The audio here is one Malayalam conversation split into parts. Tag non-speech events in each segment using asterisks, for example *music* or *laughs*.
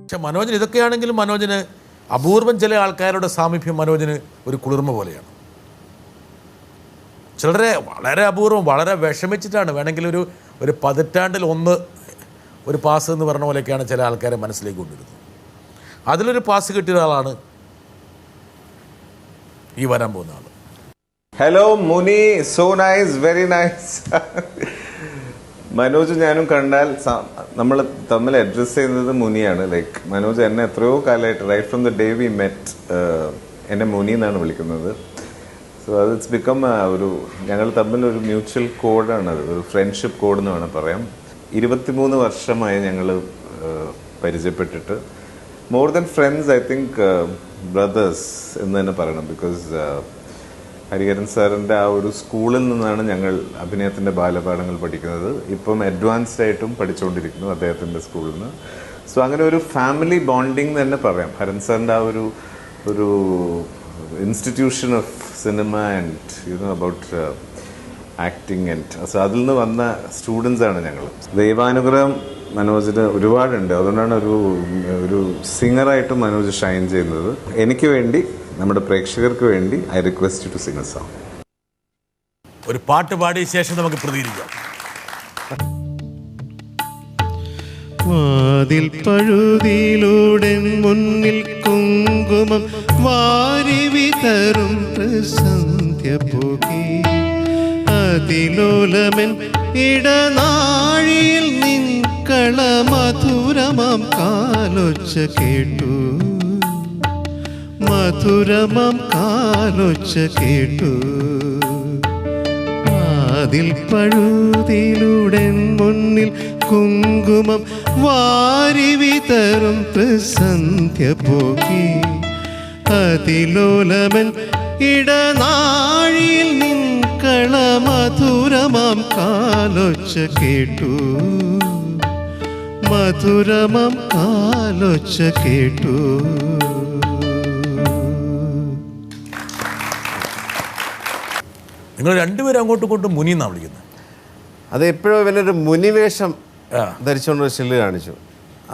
പക്ഷെ മനോജിന് ഇതൊക്കെയാണെങ്കിലും മനോജിന് അപൂർവം ചില ആൾക്കാരുടെ സാമീപ്യം മനോജിന് ഒരു കുളിർമ പോലെയാണ്. ചിലരെ വളരെ അപൂർവം വളരെ വിഷമിച്ചിട്ടാണ്. വേണമെങ്കിൽ ഒരു ഒരു പതിറ്റാണ്ടിൽ ഒന്ന് ഒരു പാസ് എന്ന് പറഞ്ഞ പോലെയൊക്കെയാണ് ചില ആൾക്കാരെ മനസ്സിലേക്ക് കൊണ്ടുവരുന്നത് അതിലൊരു പാസ് കിട്ടിയ ഒരാളാണ് ഈ വരാൻ പോകുന്ന ആൾ hello Muni so nice very nice Manoj ഞാനും കണ്ടാൽ നമ്മൾ തമ്മിൽ അഡ്രസ് ചെയ്യുന്നത് മുനിയാണ്. ലൈക്ക് മനോജ് എന്നെ എത്രയോ കാലമായിട്ട് right from the day we met എന്നെ മുനി എന്നാണ് വിളിക്കുന്നത്. സോ അത് ഇറ്റ്സ് ബിക്കം ഒരു ഞങ്ങൾ തമ്മിൽ ഒരു മ്യൂച്വൽ കോഡാണ് അത്. ഒരു ഫ്രണ്ട്ഷിപ്പ് കോഡ് എന്ന് വേണം പറയാം. ഇരുപത്തിമൂന്ന് വർഷമായി ഞങ്ങൾ പരിചയപ്പെട്ടിട്ട്. More than friends I think brothers എന്ന് തന്നെ പറയണം. ബിക്കോസ് ഹരിഹരൻ സാറിന്റെ ആ ഒരു സ്കൂളിൽ നിന്നാണ് ഞങ്ങൾ അഭിനയത്തിന്റെ ബാലപാഠങ്ങൾ പഠിക്കുന്നത്. ഇപ്പം അഡ്വാൻസ്ഡ് ആയിട്ടും പഠിച്ചുകൊണ്ടിരിക്കുന്നു അദ്ദേഹത്തിന്റെ സ്കൂളിൽ നിന്ന്. സോ അങ്ങനെ ഒരു ഫാമിലി ബോണ്ടിങ് തന്നെ പറയാം. ഹരൻ സാറിന്റെ ആ ഒരു ഒരു institution of cinema and you know about acting and so അതിൽ നിന്ന് വന്ന സ്റ്റുഡൻസ് ആണ് ഞങ്ങൾ. ദൈവാനുഗ്രഹം മനോജിന് ഒരുപാടുണ്ട്. അതുകൊണ്ടാണ് ഒരു ഒരു സിംഗറായിട്ട് മനോജ് ഷൈൻ ചെയ്യുന്നത്. എനിക്ക് വേണ്ടി നമ്മുടെ പ്രേക്ഷകർക്ക് വേണ്ടി I request to sing a song ഒരു പാട്ട് പാടിയ ശേഷം നമുക്ക് പ്രതികരിക്കാം. വാതിൽ പഴുതിയിലൂടെ മുന്നിൽ കുങ്കുമം വാരി വിതറും പ്രസന്ധ്യ പോകി. അതിലോലമൻ ഇടനാഴിയിൽ നിൻകള മധുരമം കാലൊച്ച കേട്ടു. മധുരമാം കാലൊച്ച കേട്ടു. അതിൽ പഴുതിലൂടെ മുന്നിൽ കുങ്കുമം വാരി വിതറും പ്രസന്ധ്യ പോകി അതിലോലമൻ ഇടനാഴിയിൽ നിൻകള മധുരമം കാലൊച്ച കേട്ടു. മധുരമം കാലൊച്ച കേട്ടു. നിങ്ങൾ രണ്ടുപേരും അങ്ങോട്ടും ഇങ്ങോട്ടും മുനി എന്നാണ് വിളിക്കുന്നത്. അത് എപ്പോഴും ഇവനൊരു മുനിവേഷം ധരിച്ചുകൊണ്ട് സ്റ്റില്ല് കാണിച്ചു.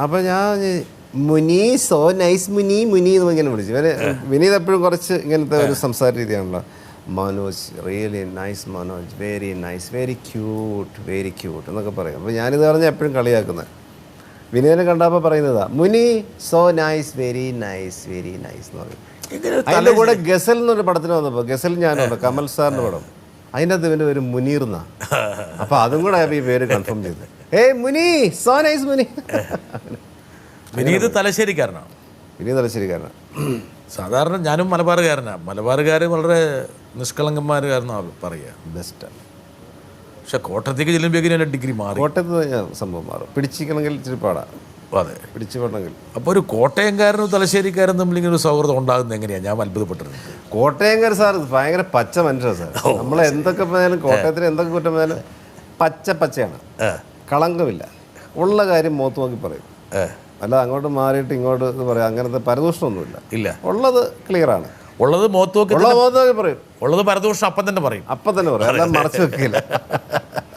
അപ്പോൾ ഞാൻ മുനി സോ നൈസ് മുനി മുനി എന്ന് ഇങ്ങനെ വിളിച്ചു. ഇവന് വിനീത് എപ്പോഴും കുറച്ച് ഇങ്ങനത്തെ ഒരു സംസാര രീതിയാണല്ലോ. Manoj really nice Manoj. Very nice very cute very cute എന്നൊക്കെ പറയും. അപ്പോൾ ഞാനിത് പറഞ്ഞ എപ്പോഴും കളിയാക്കുന്നത്. വിനീതിനെ കണ്ടപ്പോൾ പറയുന്നതാ Muni so nice very nice very nice എന്ന് പറയും. അതിന്റെ കൂടെ ഗസൽ എന്നൊരു പടത്തിന് വന്നപ്പോൾ ഗസൽ ഞാനുണ്ട് കമൽ സാറിന്റെ പടം. അതിന്റെ അകത്ത് ഇവന്റെ പേര് മുനീർ എന്നാ. അപ്പൊ അതും കൂടെ ഈ പേര് കൺഫേം ചെയ്ത്. ഏയ് മുനി സോ നൈസ് മുനി. വിനീത് തലശ്ശേരിക്കാരനാണ് വിനീത് തലശ്ശേരിക്കാരനാണ് സാധാരണ ഞാനും മലബാറുകാരനാണ് മലബാറുകാർ വളരെ നിഷ്കളങ്കന്മാരുകാരെന്നാണ് പറയുക ബെസ്റ്റാണ് പക്ഷെ കോട്ടയത്തേക്ക് ചെല്ലുമ്പോഴേക്കും എന്റെ ഡിഗ്രി മാറി? കോട്ടയത്ത് സംഭവം മാറും. പിടിച്ചിരിക്കണമെങ്കിൽ ഇച്ചിരി പാടാ. അതെ. പിടിച്ചു അപ്പോൾ ഒരു കോട്ടയംകാരനും തലശ്ശേരിക്കാരനും തമ്മിൽ ഇങ്ങനെ ഒരു സൗഹൃദം ഉണ്ടാകുന്നത് എങ്ങനെയാണ് ഞാൻ അത്ഭുതപ്പെട്ടിരുന്നത് കോട്ടയംകാർ സാർ ഭയങ്കര പച്ച മനുഷ്യരാണ് സാർ. നമ്മൾ എന്തൊക്കെ പറഞ്ഞാലും കോട്ടയത്തിന് എന്തൊക്കെ കുറ്റം പറഞ്ഞാലും പച്ച പച്ചയാണ്. കളങ്കമില്ല. ഉള്ള കാര്യം മോത്ത് നോക്കി പറയും. അല്ല അങ്ങോട്ട് മാറിയിട്ട് ഇങ്ങോട്ട് എന്ന് പറയാം. അങ്ങനത്തെ പരദൂഷണമൊന്നുമില്ല. ഇല്ല. ഉള്ളത് ക്ലിയർ ആണ് ഉള്ളത് മുഖത്ത് നോക്കി ഉള്ള മുഖത്ത് നോക്കി പറയും. ഉള്ളത് പരദൂഷണം അപ്പം തന്നെ പറയും. അപ്പം തന്നെ പറയും. അല്ല മറച്ചു വെക്കില്ല. *laughs*